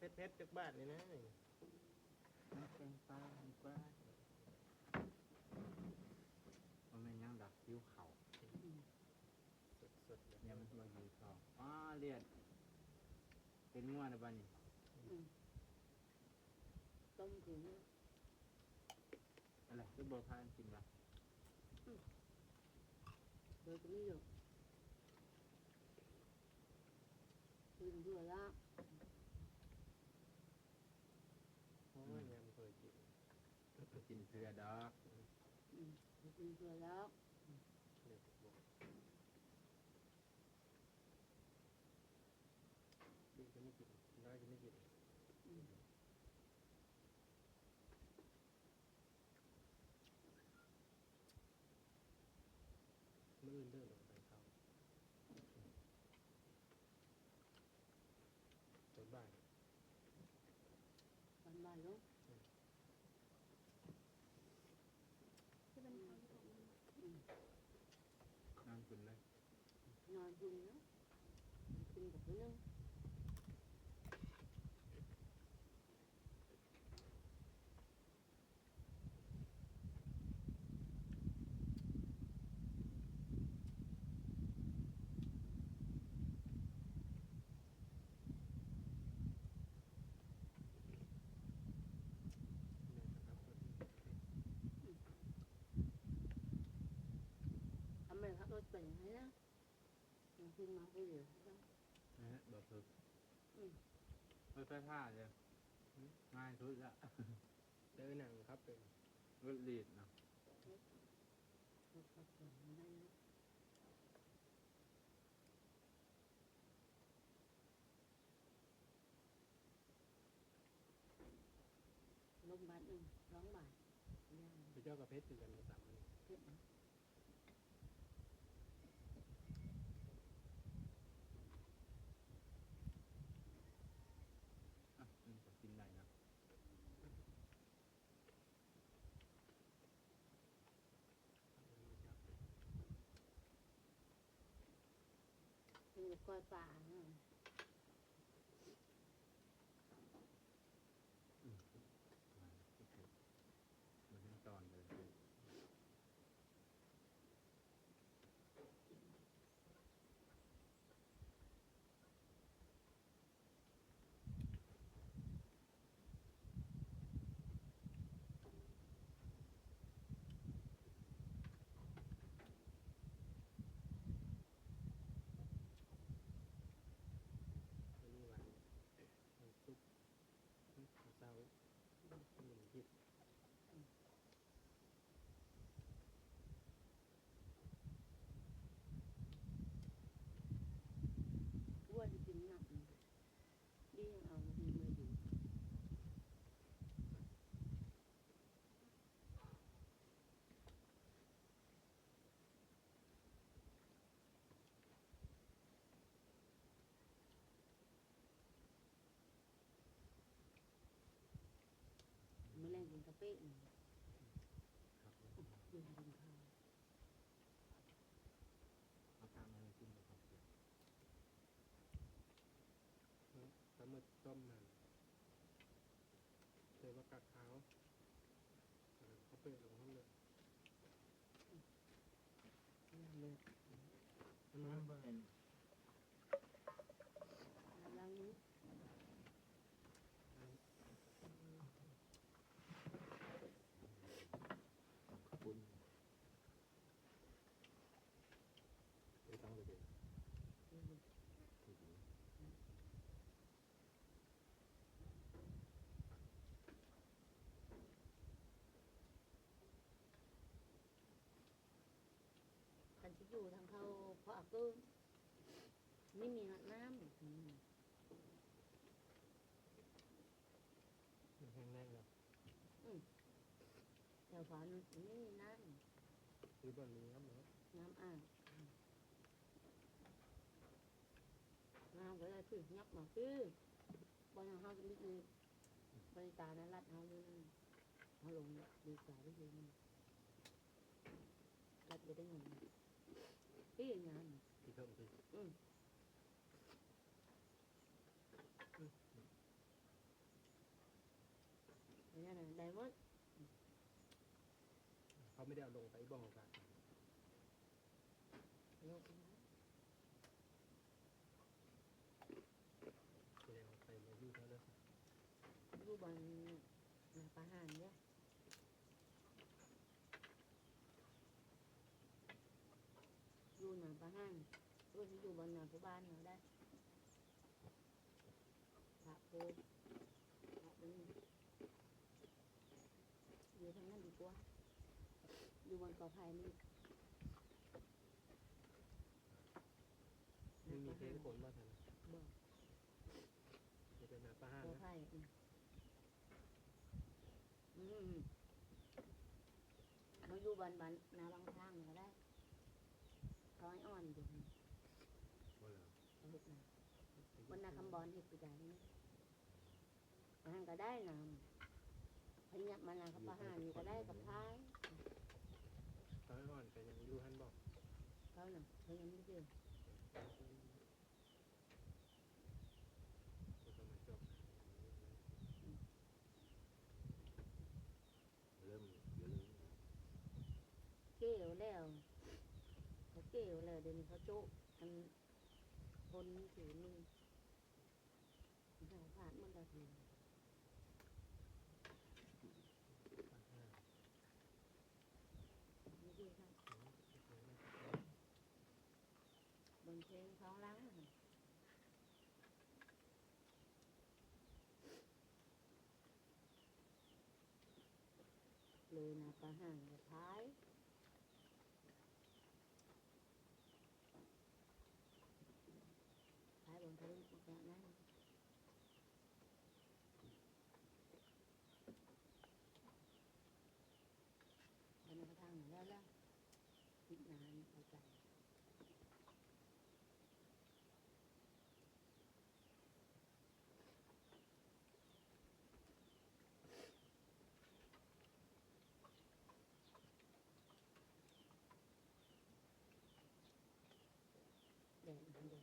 เด้อลิมาเพชรจากบ้านนี่นะน้ำแกงปลาดีกว่ามันไม่ยังดักคิ้วเข่าสดๆเลยเนี่ยมันมาอยู่ทองอ๋อเลียด เป็นง่วนะบ้านนี่อืมต้มถึงอะไรก็บอกพานกินละเดี๋ยวจะไม่อยู่กินด้วยละ เพราะว่ายังเคยกิน กินเพื่อดอกอืมกินด้วยแล้วเดี๋ยวบอกดีจะไม่กินน้อยจะไม่กินอืม มื้ออื่นเด้อลงไปเขาจนบ่าย วันบ่ายเนาะ ที่เป็นทางของ อืม นั่งกินเลย นอนกินเนาะกิน กับเพื่อนเนี่ยบทำไมครับรถเป็นไงนะกินมาไปเดี๋ยวนะฮะบอกคืออืมไม่ใช่ผ้าเลยง่ายสุดละเจอหนังครับเป็นรถลีดนะรถขับส่งมาได้นะลงบาทหนึ่งร้องบาทย่างไปเจ้ากับเพชรคือกันมาสามอันเผ็ดนะ อะอืมก็กินได้นะ เป็นกล้อยป่าเนาะ อืมมาโอเคมาถึงตอนเลย อันนี้วันวันซุปวันเสาร์ขนมจิบ อ้วนกินหนักนะดียังเอาดีมาอยู่ มื่อแรงกินกาแฟนี่ครับยืนกินข้าวเอาตามมาเลยกินกับข้าวเปียกปลาหมึกต้มมันเจอว่ากากขาวอ่าเขาเปิดลงห้องเลยเลยน้ำบ้าน ล้างนิ้ว ขอบคุณ ไปตั้งเลยเด็ก ที่ดี กันที่ อยู่ทางเขาเพราะอักตื้นไม่มีหาดน้ำอืมแห้งแรงแล้วแถวฝานไม่มีน้หรือบนนี้ครับเนาะำน้ำอ่างน้ำก็ได้คือยับมาคือบอลเฮาจะมีคือบริการนั้นรัดเฮาเลยเฮาลงเนี่ยดีกว่าที่เมันรัดไปได้เงิน ที่งานที่เขาไปอืมนี่นะได้หมเขาไม่ได้เอาลงไปบ้องกันยกนะไปมาอยู่เท่านั้นอยู่บนหนาปะหานเนี่ย หน้าประหารรู้ที่อยู่บนหน้าผู้บ้านเราได้พระโพธิ์พระนี่อยู่ทางนั้นดีกว่า อยู่บนกอไผ่นี่ไม่มีเพลงคนว่าทันบอกจะเป็นหนาป้าห้างกอนะไผ่อืมอืมมาอยู่บนบันนาบางทางก็ได้เขาให้อ่อนอยู่นี่ บ่เหรอ เอาเห็ดนะ บนนาคำบอลเห็ดกูได้นี่ทางก็ได้นะพยับมานาคำปะหารนี่ก็ได้กับท้ายเขาให้อ่อนแต่ยังอยู่หันบอกเขาน่ะเขายังไม่เจอจะต้องมาจบเริ่มเดี๋ยวเริ่มเกี่ยวแล้วเขาเกี่ยวแล้วเดี๋ยวนี้เขาโจ๊ะอันคนถือมือเขาผ่านมันก็ถือ ป้าห้าง ไม่ดีครับบนเพลงท้องล้างอะ เลยนะประหารสุดท้ายท้ายบนทะลุมาแค่นั้นนี้ก็ทางไหนแล้วล่ะคิดนานเอาใจ เดินเดิน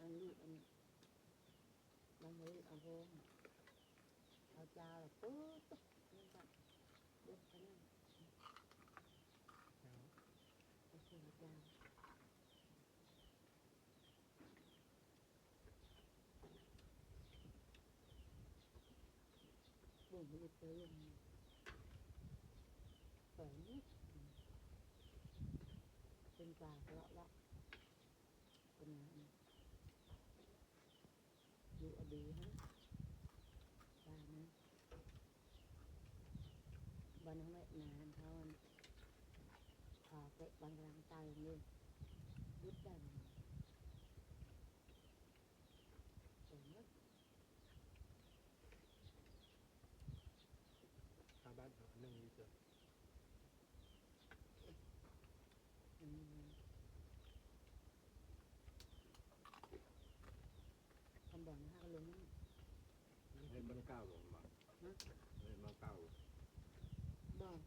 อันลูกอัน บางทีเอาโพงเอาเจ้าแบบปุ๊บปุ๊บนี่ก็เด็กคนนั้นเอาเสือเจ้าบุ้งมันไงเปิดนิดเป็นปลาเลาะเลาะเป็นงานอยู่อดีฮะปลานะบันทึกนานเขาอันขอเตะบางกลางใจนี่ยึดได้ไหมเปิดนิด ทางบ้านเขาหนึ่งอยู่เจอ อืมคำบอกนะฮะก็ ลงนี่เล่นมันก้าหลงมาเล่นมันก้าบอก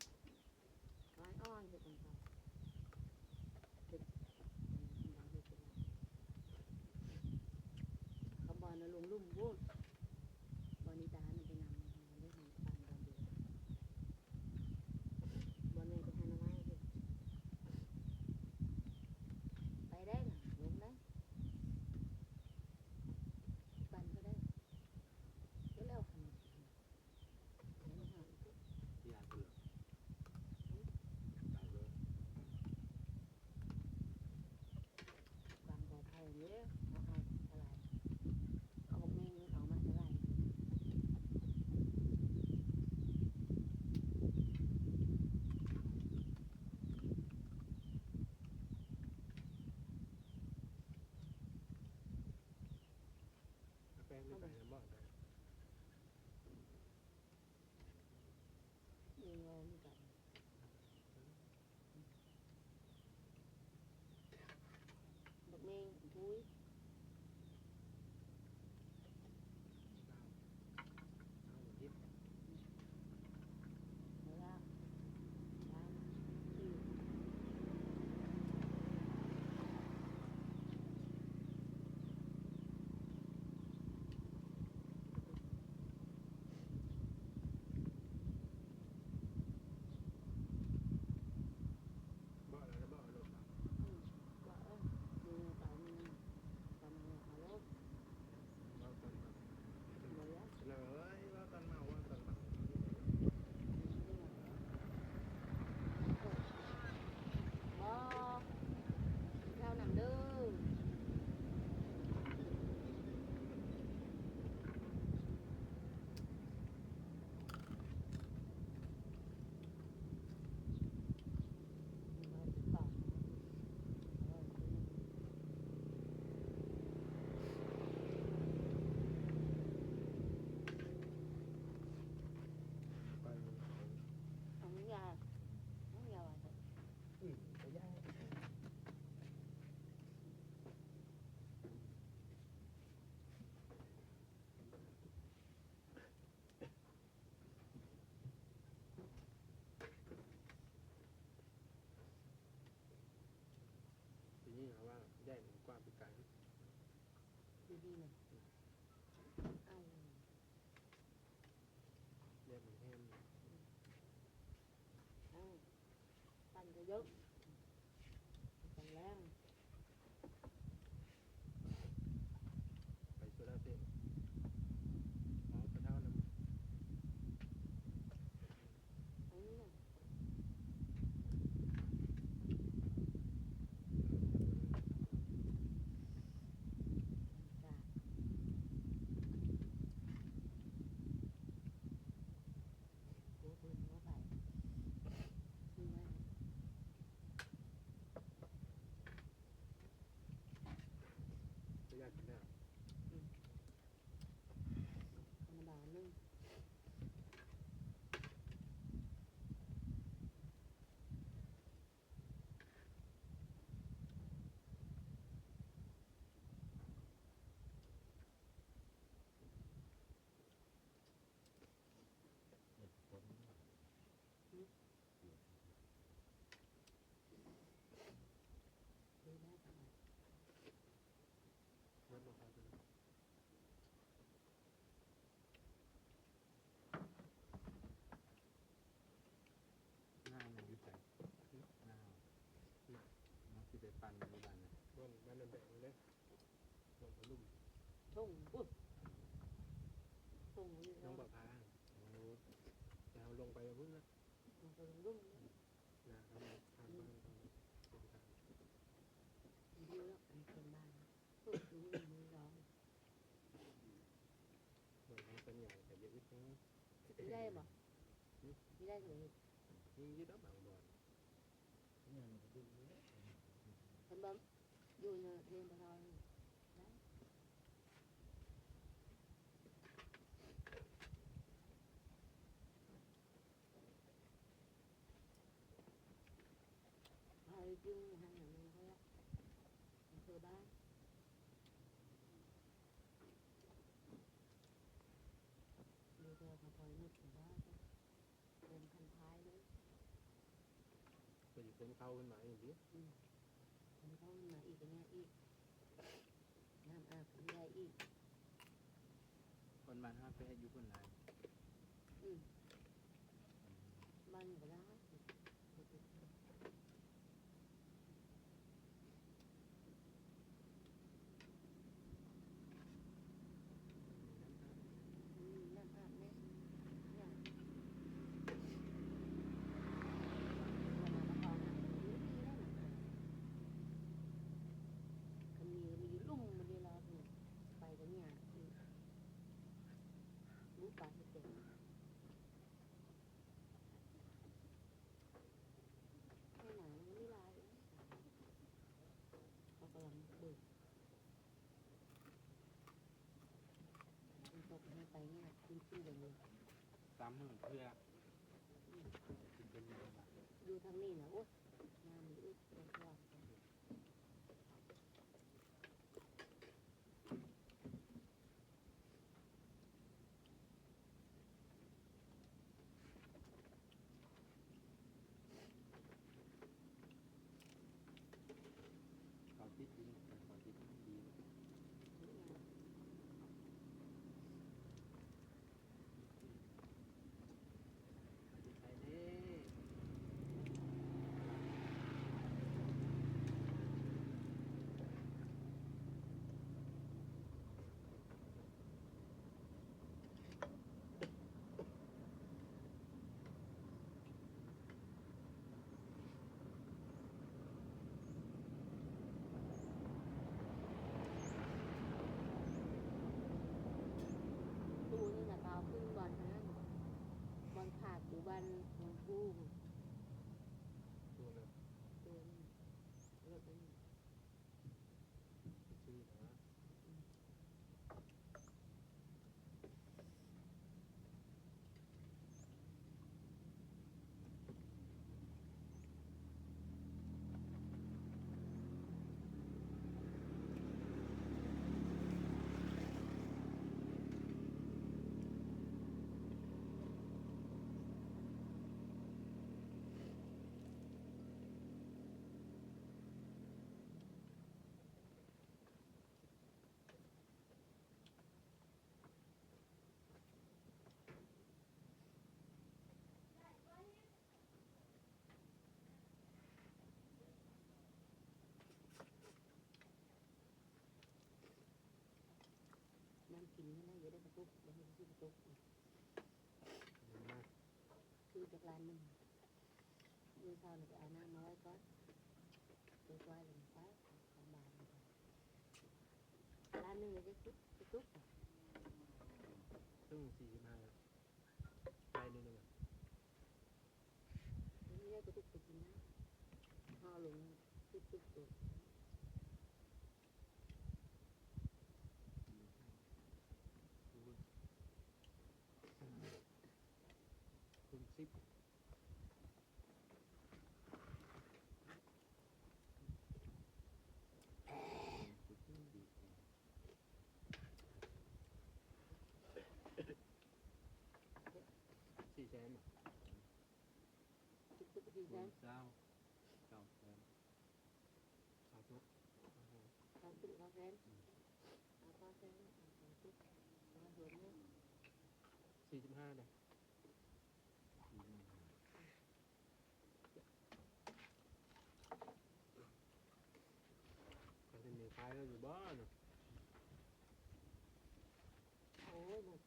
ร้ายอ้อนเหต่างๆดึกดังดึกดังคำบอกนะลงลุ่มวุ้ ดีดีๆนะเอาแย่งมันแห้งเอาปั่นก็เยอะปั่นแรง ไปโซดาเซ่อ๋อกระเท่าน้ำ อันนี้นะจ้ะโอ้ปืนหัวไปซื้อไว้ ก็ยากกินแล้ว ธรรมดานึ่ง เหตุผล ซื้อได้ประมาณ มันบอกเขาจะ หน้ามันอยู่ใส่หน้ามันคือไปปั่นในบ้านนะบ้านบ้านนั่นแบ่งเลยลงพลุ่มทุ่งปุ๊บทุ่งนี่น้องเราบ่อพางโอ้จะเอาลงไปพุ่นนะลงไปรุ่มนะครับทางบ้านตรงนี้ตรงกลางเยอะไอ้คนบ้านปุ๊บรู้มือร้องเหมือนเขาเป็นใหญ่แต่เยอะนิดนึงไม่ได้บ่ไม่ได้เลยนี่ยึดเอาบางบ่อน เนี่ยมันก็ดูเลย คนบ้านอยู่ในเรียนปทอยได้พายจึงหันหลังเขาละอำ เภอบ้านดูเธอเขาพอยนึกถึงบ้านเป็นคันท้ายเลยไปอยู่เป็นเข้าขึ้นมาอย่างนี้มันเข้ามาอีกอย่างเงี้ยอีกน้ำอาบไม่ได้อีก คนบ้านห้าไปให้อยู่คนไหนอืมบ้านอยู่ก็ได้อืมน้ำอาบเนี่ยเนี่ยเรามาประกอบนะดีแล้วนะก็มีมีลุ่มมันดีแล้วนี่ไปกันเนี่ยอีกรู้ปลาที่เต็ม ให้หนังมันไม่ลายนะเขากำลังเบิกมันตกให้ไป เนี่ยขึ้นขึ้นอย่างนี้ตามมือเพื่อที่เป็นเรื่องดูทางนี้นะโอ้ยงานมันอึดเป็นกว้าง กินนะอย่าได้กระตุกอย่าให้ซื้อกระตุกมันมากซื้อจากร้านหนึ่งมือเช้าหนูไปเอาน้ำมาไว้ก่อนตัวไว้ลงไปสองบาทร้านหนึ่งเลยจะซุกกระตุกซึ่งสี่สิบห้าใจหนึงอะไม่ได้กระตุกไปกินนะห่อลงตุ๊กตุ๊กตุ๊ก คุณซิปสี่ แสนอะตุ๊กตุ๊กดีคูนเจ้าเก้าแสนสาธุทำตุ๊กข้าวแฟนเอาข้าวแฟนเอาของตุ๊กเอาหัวเนี่ยสี่สิบห้าเลยสี่หมื่นห้ามันจะมีคล้ายก็อยู่บ้านเนาะ โอ้ยมัน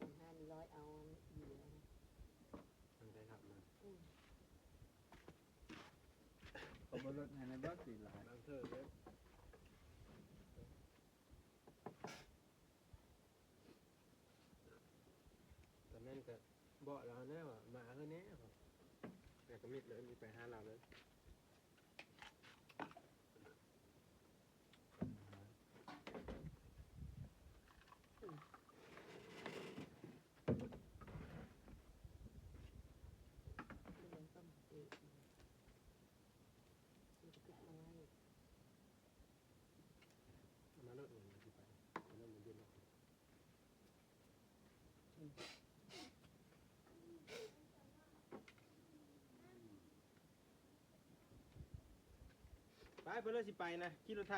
มันห้าร้อยเอาเหยื่อนะ มันได้ขับมา อืม เขาบรถให้ในบ้านสี่หลายบางเธอเลยตอนนั้นก็บอกเราแน่ว่ามาคือแน่ครับแต่ก็มิดเลยมีไปห้าเราเลย ที่มันต้มเองมันจะมาไว้ เอามาเลิกเงินที่ไปเอาเลิกเงินเดือนละ ไปเพื่อนเลยสิไปนะขี่รถไท